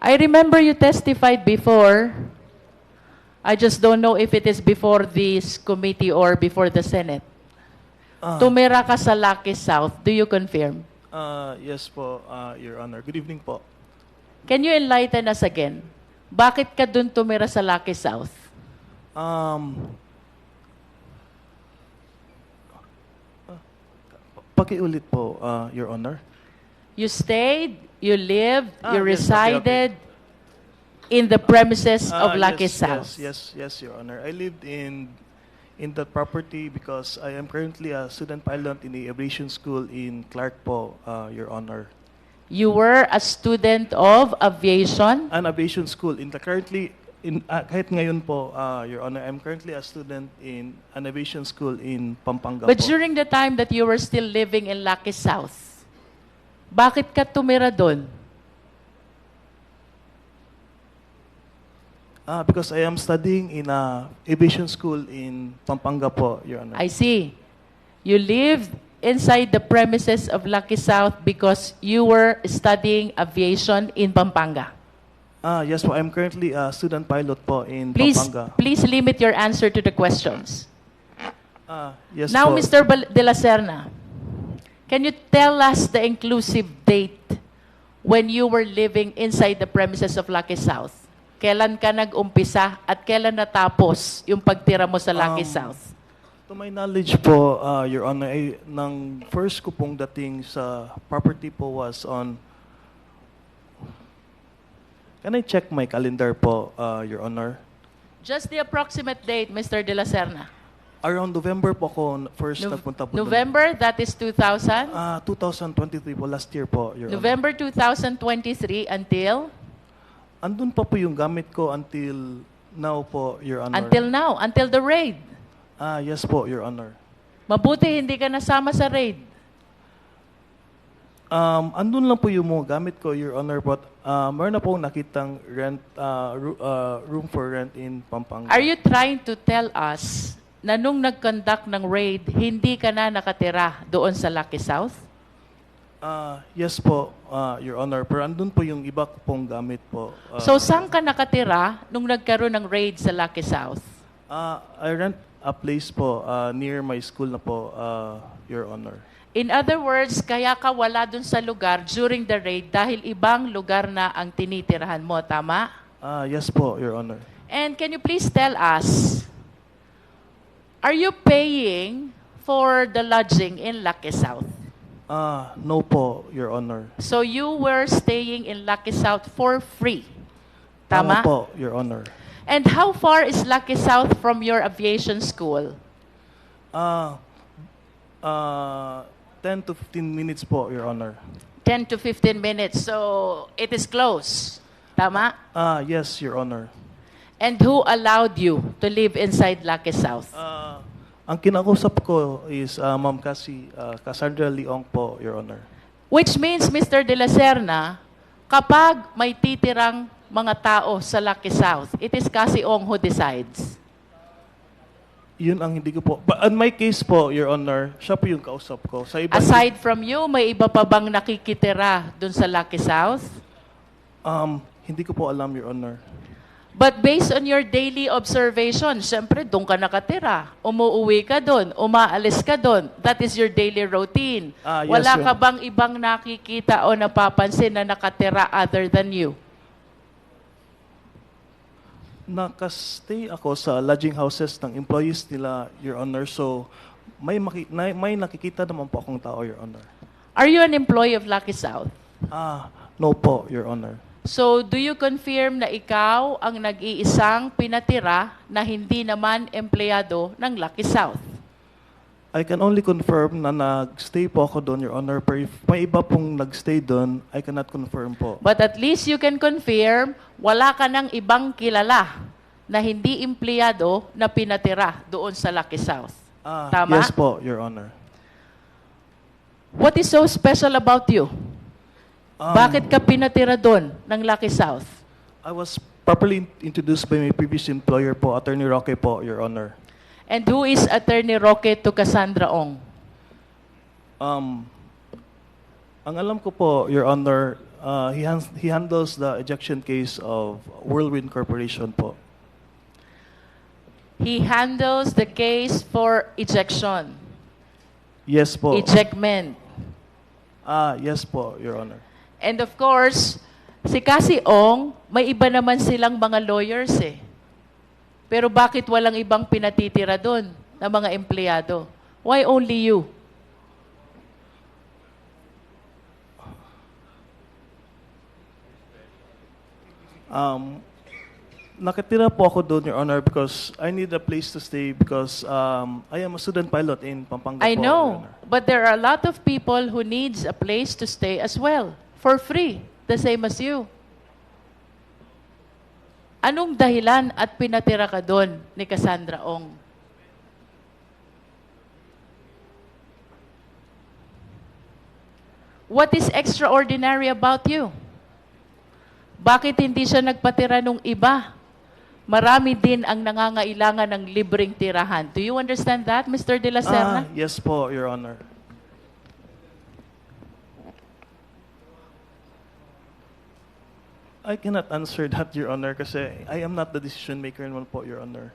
I remember you testified before. I just don't know if it is before this committee or before the Senate. Ah. Tumira ka sa Lucky South. Do you confirm? Ah, yes po, ah, Your Honor. Good evening po. Can you enlighten us again? Bakit ka dun tumira sa Lucky South? Um, ah, pakiulit po, ah, Your Honor. You stayed, you lived, Ah, you yes, okay, resided in the premises Ah, of Lucky yes, South. Yes, yes, yes, Your Honor. I lived in in that property because I am currently a student pilot in the aviation school in Clark po, ah, Your Honor. You were a student of aviation. An aviation school in the currently in ah, kahit ngayon po, ah, Your Honor, I'm currently a student in an aviation school in Pampanga But po. during the time that you were still living in Lucky South, bakit ka tumira doon? Ah, because I am studying in a aviation school in Pampanga po, Your Honor. I see. You lived inside the premises of Lucky South because you were studying aviation in Pampanga. Ah, yes po. I'm currently a student pilot po in Please, Pampanga. please limit your answer to the questions. Ah, yes now, po. Mr. Bal- De La Serna, can you tell us the inclusive date when you were living inside the premises of Lucky South? Kailan ka nag-umpisa at kailan natapos yung pagtira mo sa Lucky Um, South? To my knowledge po, ah, Your Honor, ay, nang first ko pong dating sa property po was on... Can I check my calendar po, ah, Your Honor? Just the approximate date, Mr. De La Serna. Around November po ako first Nov- nagpunta po doon. November, that is 2000. Ah, 2023 po, last year po, Your Honor. November 2023 until Andun pa po yung gamit ko until now po, Your Honor. until now, until the raid. Ah, yes po, Your Honor. Mabuti hindi ka nasama sa raid. Um, andun lang po yung mga gamit ko, Your Honor, but uh, meron na pong nakitang rent, uh, ru- uh, room for rent in Pampanga. Are you trying to tell us na nung nag-conduct ng raid, hindi ka na nakatira doon sa Lucky South? Ah, yes po, uh, Your Honor, pero andun po yung iba ko pong gamit po. Uh, So saan ka nakatira nung nagkaroon ng raid sa Lucky South? uh, I rent a place po uh, near my school na po, uh, Your Honor. In other words, kaya ka wala doon sa lugar during the raid dahil ibang lugar na ang tinitirahan mo, tama? Ah, yes po, Your Honor. And can you please tell us, are you paying for the lodging in Lucky South? Ah, no po, Your Honor. So you were staying in Lucky South for free. Tama? po, Your Honor. And how far is Lucky South from your aviation school? Ah, uh, 10 to 15 minutes po, Your Honor. 10 to 15 minutes. So it is close. Tama? Ah, yes, Your Honor. And who allowed you to live inside Lucky South? Ah, ang kinakusap ko is ah, Ma'am Cassie ah, Cassandra Leong po, Your Honor. Which means, Mr. De La Serna, kapag may titirang mga tao sa Lucky South, it is Kasi Ong who decides. Yun ang hindi ko po. But in my case po, Your Honor, siya po yung kausap ko. Sa iba, Aside from you, may iba pa bang nakikitira dun sa Lucky South? um, hindi ko po alam, Your Honor. But based on your daily observation, syempre, doon ka nakatira. Umuuwi ka doon, umaalis ka doon. That is your daily routine. Ah, yes, Wala Your ka Honor. bang ibang nakikita o napapansin na nakatira other than you? Nakastay ako sa lodging houses ng employees nila, Your Honor. So, may, maki- na- may nakikita naman po akong tao, Your Honor. Are you an employee of Lucky South? Ah, no po, Your Honor. So, do you confirm na ikaw ang nag-iisang pinatira na hindi naman empleyado ng Lucky South? I can only confirm na nag-stay po ako doon, Your Honor. Pero if may iba pong nag-stay doon, I cannot confirm po. But at least you can confirm, wala ka ng ibang kilala na hindi empleyado na pinatira doon sa Lucky South. Ah, Tama? Yes po, Your Honor. What is so special about you? Um, Bakit ka pinatira doon ng Lucky South? I was properly introduced by my previous employer po, Attorney Roque po, Your Honor. And who is Attorney Roque to Cassandra Ong? Um, ang alam ko po, Your Honor, Uh, he, hans- he handles the ejection case of Whirlwind Corporation po. He handles the case for ejection, Yes po. ejectment. ah, yes po, Your Honor. And of course, si Cassie Ong, may iba naman silang mga lawyers eh. Pero bakit walang ibang pinatitira doon na mga empleyado? Why only you? Um, nakatira po ako doon, Your Honor, because I need a place to stay because um, I am a student pilot in Pampanga I po, know, but there are a lot of people who needs a place to stay as well, for free, the same as you. Anong dahilan at pinatira ka doon ni Cassandra Ong? What is extraordinary about you? Bakit hindi siya nagpatira nung iba? Marami din ang nangangailangan ng libreng tirahan. Do you understand that, Mr. De La Serna? Ah, yes po, Your Honor. I cannot answer that, Your Honor, kasi I am not the decision maker naman po, Your Honor.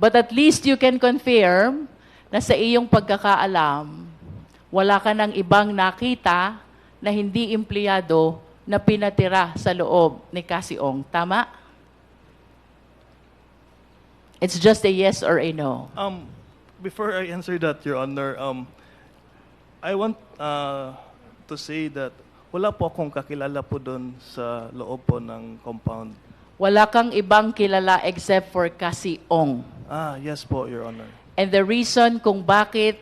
But at least you can confirm na sa iyong pagkakaalam, wala ka ng ibang nakita na hindi empleyado na pinatira sa loob ni Kasiong. Tama? It's just a yes or a no. Um, before I answer that, Your Honor, um, I want uh, to say that wala po akong kakilala po doon sa loob po ng compound. Wala kang ibang kilala except for Kasiong. Ah, yes po, Your Honor. And the reason kung bakit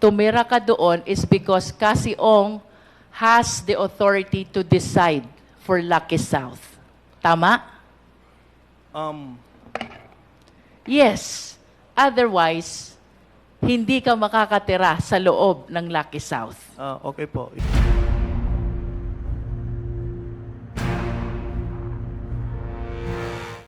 tumira ka doon is because Kasiong has the authority to decide for Lucky South. Tama? Um, Yes. Otherwise, hindi ka makakatira sa loob ng Lucky South. ah, okay po.